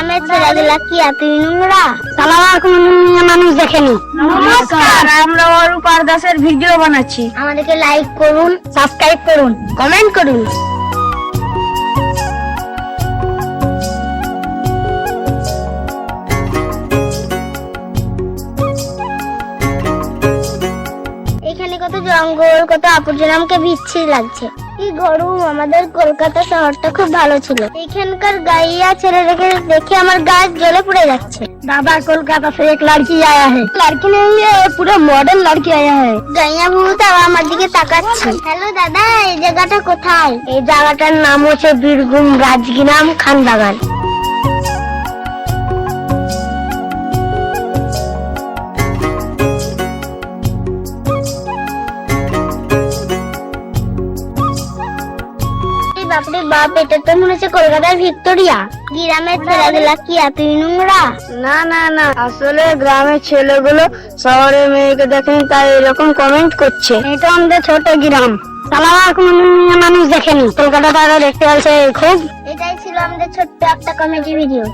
গ্রামের ছেলেগুলা কি এতই নোংরা? সালামা কোনো নোংরা মানুষ দেখেনি। নমস্কার আমরা অরূপার দাসের ভিডিও বানাচ্ছি। আমাদেরকে লাইক করুন সাবস্ক্রাইব করুন কমেন্ট করুন। এখানে কত জঙ্গল, কত আবর্জনা আমাকে বিচ্ছিরি লাগছে। কি গরম, আমাদের কলকাতা শহরটা খুব ভালো ছিল। এখানকার গাইয়া ছেলেদেরকে দেখে আমার গাছ জলে পড়ে যাচ্ছে। বাবা কলকাতা সে এক লড়কি আয়া হে। লড়কি নেই পুরো মডার্ন লড়কি আয়া হে। গাইয়া ভূত আমার দিকে তাকাচ্ছে। হ্যালো দাদা, এই জায়গাটা কোথায়? এই জায়গাটার নাম হচ্ছে বীরভূম রাজগিরাম খানবাগান বাপরে বাপ এটা তো মনে হচ্ছে কলকাতার ভিক্টোরিয়া। গ্রামের ছেলেগুলা কি এতই নোংরা? না না না আসলে গ্রামের ছেলেগুলো শহরের মেয়েকে দেখেনি তাই এরকম কমেন্ট করছে। এটা আমাদের ছোট গ্রাম। সালামা কোনো মানুষ দেখেনি। কলকাতা তারা দেখতে আসে খুব। এটাই ছিল আমাদের ছোট্ট একটা কমেডি ভিডিও